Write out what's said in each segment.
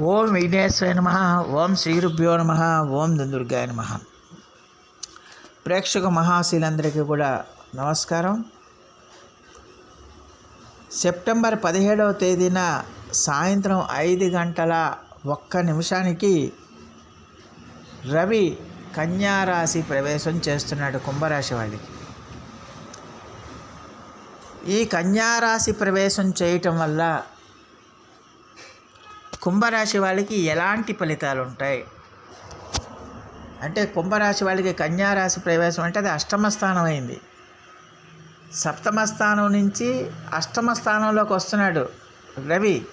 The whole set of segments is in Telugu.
ఓం విఘ్నేశ్వరాయ నమ ఓం శ్రీరుభ్యో నమ ఓం దుర్గాయ నమ. ప్రేక్షక మహాశీలందరికీ కూడా నమస్కారం. సెప్టెంబర్ పదిహేడవ తేదీన సాయంత్రం ఐదు గంటల ఒక్క నిమిషానికి రవి కన్యారాశి ప్రవేశం చేస్తున్నాడు కుంభరాశి వాళ్ళకి ఈ కన్యారాశి ప్రవేశం చేయటం వల్ల కుంభరాశి వాళ్ళకి ఎలాంటి ఫలితాలు ఉంటాయి అంటే కుంభరాశి వాళ్ళకి కన్యారాశి ప్రవేశం అంటే అది అష్టమ స్థానం అయింది. సప్తమ స్థానం నుంచి అష్టమ స్థానంలోకి వస్తున్నాడు రవి.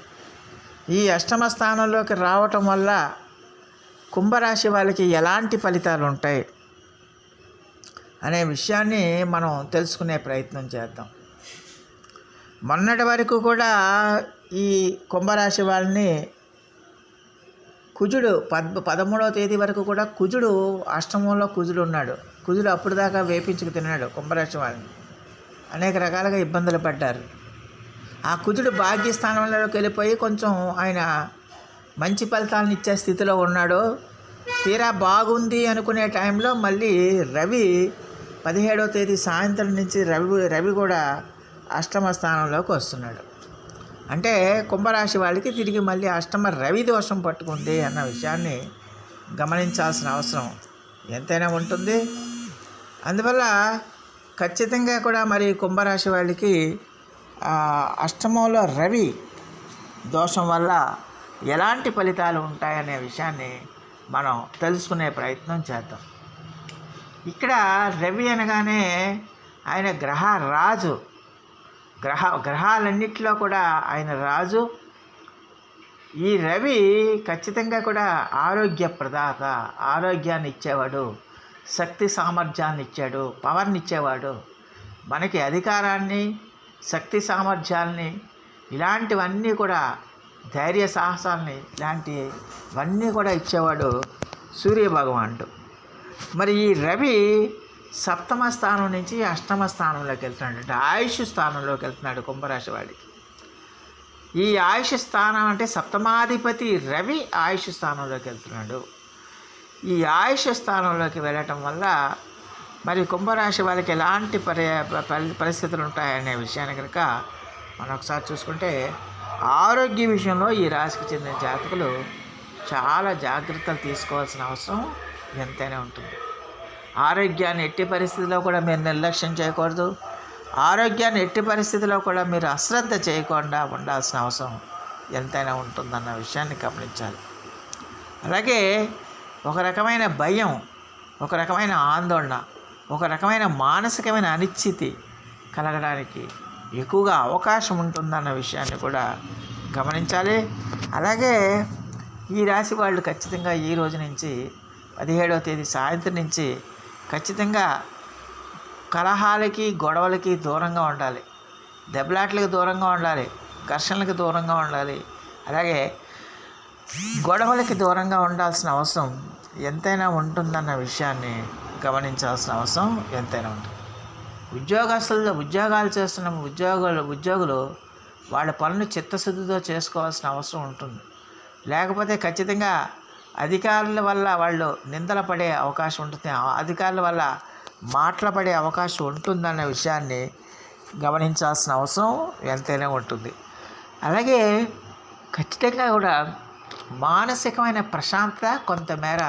ఈ అష్టమ స్థానంలోకి రావటం వల్ల కుంభరాశి వాళ్ళకి ఎలాంటి ఫలితాలు ఉంటాయి అనే విషయాన్ని మనం తెలుసుకునే ప్రయత్నం చేద్దాం. మొన్నటి వరకు కూడా ఈ కుంభరాశి వాళ్ళని కుజుడు పద్ పదమూడవ తేదీ వరకు కూడా కుజుడు అష్టమంలో కుజుడు ఉన్నాడు కుజుడు అప్పుడు దాకా వేపించుకు తిన్నాడు కుంభరాశి వారిని అనేక రకాలుగా ఇబ్బందులు పడ్డారు. ఆ కుజుడు భాగ్యస్థానంలోకి వెళ్ళిపోయి కొంచెం ఆయన మంచి ఫలితాలను ఇచ్చే స్థితిలో ఉన్నాడు. తీరా బాగుంది అనుకునే టైంలో మళ్ళీ రవి పదిహేడవ తేదీ సాయంత్రం నుంచి రవి రవి కూడా అష్టమ స్థానంలోకి వస్తున్నాడు. అంటే కుంభరాశి వాళ్ళకి తిరిగి మళ్ళీ అష్టమ రవి దోషం పట్టుకుంది అన్న విషయాన్ని గమనించాల్సిన అవసరం ఎంతైనా ఉంటుంది. అందువల్ల ఖచ్చితంగా కూడా మరి కుంభరాశి వాళ్ళకి అష్టమంలో రవి దోషం వల్ల ఎలాంటి ఫలితాలు ఉంటాయనే విషయాన్ని మనం తెలుసుకునే ప్రయత్నం చేద్దాం. ఇక్కడ రవి అనగానే ఆయన గ్రహ రాజు. గ్రహ గ్రహాలన్నిటిలో కూడా ఆయన రాజు. ఈ రవి ఖచ్చితంగా కూడా ఆరోగ్య ప్రదాత ఆరోగ్యాన్ని ఇచ్చేవాడు శక్తి సామర్థ్యాన్ని ఇచ్చాడు పవర్ని ఇచ్చేవాడు మనకి అధికారాన్ని శక్తి సామర్థ్యాల్ని ఇలాంటివన్నీ కూడా ధైర్య సాహసాలని ఇలాంటివన్నీ కూడా ఇచ్చేవాడు సూర్య భగవానుడు మరి ఈ రవి సప్తమ స్థానం నుంచి అష్టమ స్థానంలోకి వెళ్తున్నాడు అంటే ఆయుష్ స్థానంలోకి వెళ్తున్నాడు కుంభరాశి వాడికి ఈ ఆయుష్ స్థానం అంటే సప్తమాధిపతి రవి ఆయుష్ స్థానంలోకి వెళ్తున్నాడు. ఈ ఆయుష్ స్థానంలోకి వెళ్ళటం వల్ల మరి కుంభరాశి వాళ్ళకి ఎలాంటి పరి పరి- పరిస్థితులు ఉంటాయనే విషయాన్ని కనుక మనం ఒకసారి చూసుకుంటే ఆరోగ్య విషయంలో ఈ రాశికి చెందిన జాతకులు చాలా జాగ్రత్తలు తీసుకోవాల్సిన అవసరం ఎంతైనా ఉంటుంది. ఆరోగ్యాన్ని ఎట్టి పరిస్థితిలో కూడా మీరు నిర్లక్ష్యం చేయకూడదు. ఆరోగ్యాన్ని ఎట్టి పరిస్థితిలో కూడా మీరు అశ్రద్ధ చేయకుండా ఉండాల్సిన అవసరం ఎంతైనా ఉంటుందన్న విషయాన్ని గమనించాలి. అలాగే ఒక రకమైన భయం ఒక రకమైన ఆందోళన ఒక రకమైన మానసికమైన అనిశ్చితి కలగడానికి ఎక్కువగా అవకాశం ఉంటుందన్న విషయాన్ని కూడా గమనించాలి. అలాగే ఈ రాశి వాళ్ళు ఖచ్చితంగా ఈ రోజు నుంచి పదిహేడవ తేదీ సాయంత్రం నుంచి ఖచ్చితంగా కలహాలకి గొడవలకి దూరంగా ఉండాలి. దెబ్బలాట్లకి దూరంగా ఉండాలి. ఘర్షణలకు దూరంగా ఉండాలి. అలాగే గొడవలకి దూరంగా ఉండాల్సిన అవసరం ఎంతైనా ఉంటుందన్న విషయాన్ని గమనించాల్సిన అవసరం ఎంతైనా ఉంటుంది. ఉద్యోగస్తులు ఉద్యోగాలు చేస్తున్న ఉద్యోగులు ఉద్యోగులు వాళ్ళ పనులు చిత్తశుద్ధితో చేసుకోవాల్సిన అవసరం ఉంటుంది. లేకపోతే ఖచ్చితంగా అధికారుల వల్ల వాళ్ళు నిందల పడే అవకాశం ఉంటుంది. అధికారుల వల్ల మాటల పడే అవకాశం ఉంటుందన్న విషయాన్ని గమనించాల్సిన అవసరం ఎంతైనా ఉంటుంది. అలాగే ఖచ్చితంగా కూడా మానసికమైన ప్రశాంతత కొంతమేర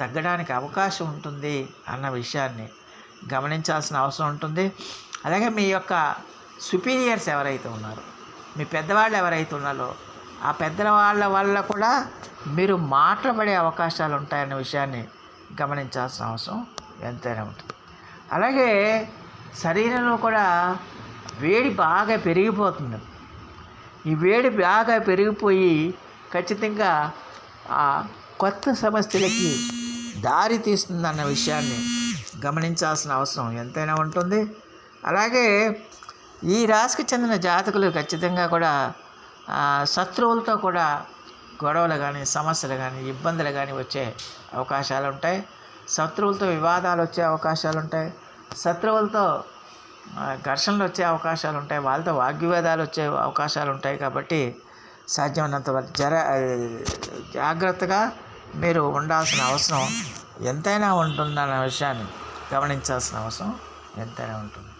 తగ్గడానికి అవకాశం ఉంటుంది అన్న విషయాన్ని గమనించాల్సిన అవసరం ఉంటుంది. అలాగే మీ యొక్క సుపీరియర్స్ ఎవరైతే ఉన్నారో మీ పెద్దవాళ్ళు ఎవరైతే ఉన్నారో ఆ పెద్దల వాళ్ళ వల్ల కూడా మీరు మాట్లాడే అవకాశాలు ఉంటాయన్న విషయాన్ని గమనించాల్సిన అవసరం ఎంతైనా ఉంటుంది. అలాగే శరీరంలో కూడా వేడి బాగా పెరిగిపోతుంది. ఈ వేడి బాగా పెరిగిపోయి ఖచ్చితంగా ఆ కొత్త సమస్యలకి దారి తీస్తుందన్న విషయాన్ని గమనించాల్సిన అవసరం ఎంతైనా ఉంటుంది. అలాగే ఈ రాశికి చెందిన జాతకులు ఖచ్చితంగా కూడా శత్రువులతో కూడా గొడవలు కానీ సమస్యలు కానీ ఇబ్బందులు కానీ వచ్చే అవకాశాలు ఉంటాయి. శత్రువులతో వివాదాలు వచ్చే అవకాశాలు ఉంటాయి. శత్రువులతో ఘర్షణలు వచ్చే అవకాశాలు ఉంటాయి. వాళ్ళతో వాగ్వివాదాలు వచ్చే అవకాశాలు ఉంటాయి కాబట్టి సాధ్యమైనంత వరకు జర జాగ్రత్తగా మీరు ఉండాల్సిన అవసరం ఎంతైనా ఉంటుందన్న విషయాన్ని గమనించాల్సిన అవసరం ఎంతైనా ఉంటుంది.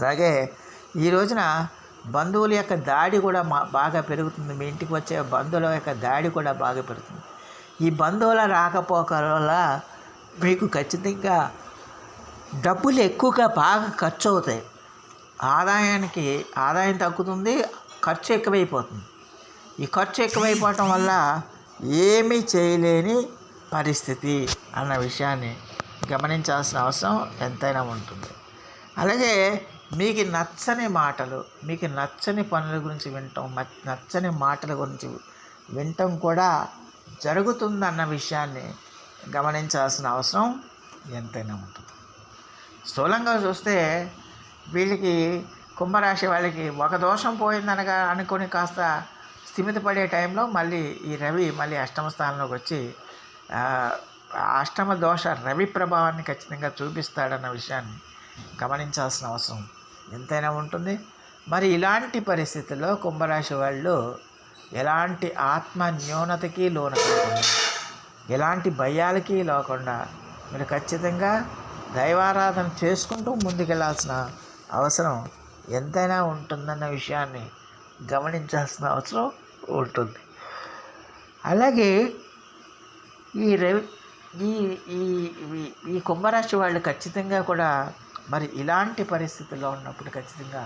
అలాగే ఈ రోజున బంధువుల యొక్క దాడి కూడా మా బాగా పెరుగుతుంది. మీ ఇంటికి వచ్చే బంధువుల యొక్క దాడి కూడా బాగా పెరుగుతుంది. ఈ బంధువుల రాకపోకల వల్ల మీకు ఖచ్చితంగా డబ్బులు ఎక్కువగా బాగా ఖర్చు అవుతాయి ఆదాయానికి ఆదాయం తగ్గుతుంది ఖర్చు ఎక్కువైపోతుంది. ఈ ఖర్చు ఎక్కువైపోవటం వల్ల ఏమీ చేయలేని పరిస్థితి అన్న విషయాన్ని గమనించాల్సిన అవసరం ఎంతైనా ఉంటుంది. అలాగే మీకు నచ్చని మాటలు మీకు నచ్చని పనుల గురించి వినటం మ- నచ్చని మాటల గురించి వినటం కూడా జరుగుతుందన్న విషయాన్ని గమనించాల్సిన అవసరం ఎంతైనా ఉంటుంది. స్థూలంగా చూస్తే వీళ్ళకి కుంభరాశి వాళ్ళకి ఒక దోషం పోయిందనగా అనుకుని కాస్త స్థిమితపడే టైంలో మళ్ళీ ఈ రవి మళ్ళీ అష్టమ స్థానంలోకి వచ్చి అష్టమ దోష రవి ప్రభావాన్ని ఖచ్చితంగా చూపిస్తాడన్న విషయాన్ని గమనించాల్సిన అవసరం ఎంతైనా ఉంటుంది. మరి ఇలాంటి పరిస్థితుల్లో కుంభరాశి వాళ్ళు ఎలాంటి ఆత్మ న్యూనతకి లోను కాకుండా ఎలాంటి భయాలకి లేకుండా మీరు ఖచ్చితంగా దైవారాధన చేసుకుంటూ ముందుకెళ్ళాల్సిన అవసరం ఎంతైనా ఉంటుందన్న విషయాన్ని గమనించాల్సిన అవసరం ఉంటుంది. అలాగే ఈ రవి ఈ ఈ- ఈ కుంభరాశి వాళ్ళు ఖచ్చితంగా కూడా మరి ఇలాంటి పరిస్థితుల్లో ఉన్నప్పుడు ఖచ్చితంగా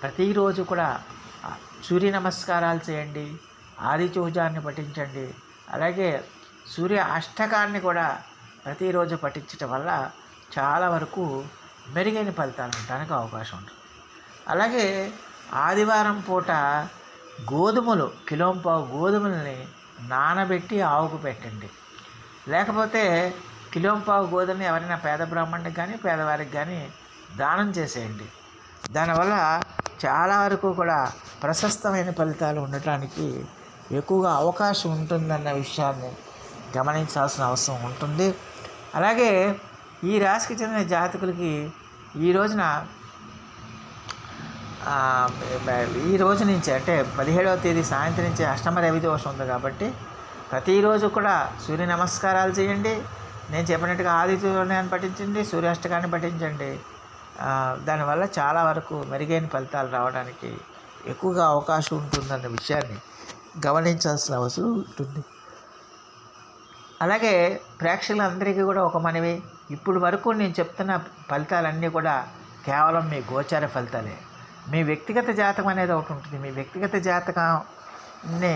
ప్రతిరోజు కూడా సూర్య నమస్కారాలు చేయండి ఆది చూజాన్ని పఠించండి అలాగే సూర్య అష్టకాన్ని కూడా ప్రతిరోజు పఠించటం వల్ల చాలా వరకు మెరుగైన ఫలితాలు ఉండడానికి అవకాశం ఉంటుంది. అలాగే ఆదివారం పూట గోధుమలు కిలోంపావు గోధుమల్ని నానబెట్టి ఆవుకు పెట్టండి. లేకపోతే కిలోంపావు గోధుమని ఎవరైనా పేద బ్రాహ్మణుడికి కానీ పేదవారికి కానీ దానం చేసేయండి. దానివల్ల చాలా వరకు కూడా ప్రశస్తమైన ఫలితాలు ఉండటానికి ఎక్కువగా అవకాశం ఉంటుందన్న విషయాన్ని గమనించాల్సిన అవసరం ఉంటుంది. అలాగే ఈ రాశికి చెందిన జాతకులకి ఈ రోజున ఈ రోజు నుంచి అంటే పదిహేడవ తేదీ సాయంత్రం నుంచి అష్టమ రవి దోషం ఉంది కాబట్టి ప్రతిరోజు కూడా సూర్య నమస్కారాలు చేయండి. నేను చెప్పినట్టుగా ఆది సూర్యాన్ని పఠించండి సూర్యాష్టకాన్ని పఠించండి. దానివల్ల చాలా వరకు మెరుగైన ఫలితాలు రావడానికి ఎక్కువగా అవకాశం ఉంటుందన్న విషయాన్ని గమనించాల్సిన అవసరం ఉంటుంది. అలాగే ప్రేక్షకులందరికీ కూడా ఒక మనవి ఇప్పుడు వరకు నేను చెప్తున్న ఫలితాలన్నీ కూడా కేవలం మీ గోచార ఫలితాలే. మీ వ్యక్తిగత జాతకం అనేది ఒకటి ఉంటుంది. మీ వ్యక్తిగత జాతకాన్ని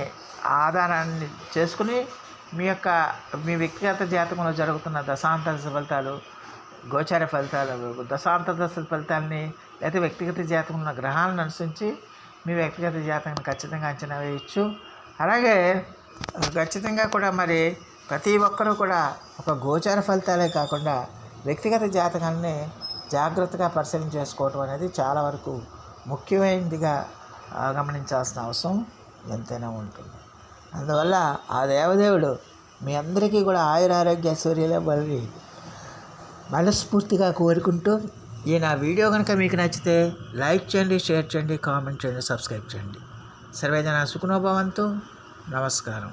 ఆధారాన్ని చేసుకుని మీ యొక్క మీ వ్యక్తిగత జాతకంలో జరుగుతున్న దశాంత ఫలితాలు గోచార ఫలితాలు దశాంత దశ ఫలితాలని లేదా వ్యక్తిగత జాతకంలో ఉన్న గ్రహాలను అనుసరించి మీ వ్యక్తిగత జాతకాన్ని ఖచ్చితంగా అంచనా వేయచ్చు. అలాగే ఖచ్చితంగా కూడా మరి ప్రతి ఒక్కరూ కూడా ఒక గోచార ఫలితాలే కాకుండా వ్యక్తిగత జాతకాన్ని జాగ్రత్తగా పరిశీలన చేసుకోవటం అనేది చాలా వరకు ముఖ్యమైనదిగా గమనించాల్సిన అవసరం ఎంతైనా ఉంటుంది. అందువల్ల ఆ దేవదేవుడు మీ అందరికీ కూడా ఆయురారోగ్య సూర్యుల బలి మనస్ఫూర్తిగా కోరుకుంటూ ఈ నా వీడియో కనుక మీకు నచ్చితే లైక్ చేయండి షేర్ చేయండి కామెంట్ చేయండి సబ్స్క్రైబ్ చేయండి. సర్వేజన సుఖనోభవంతో. నమస్కారం.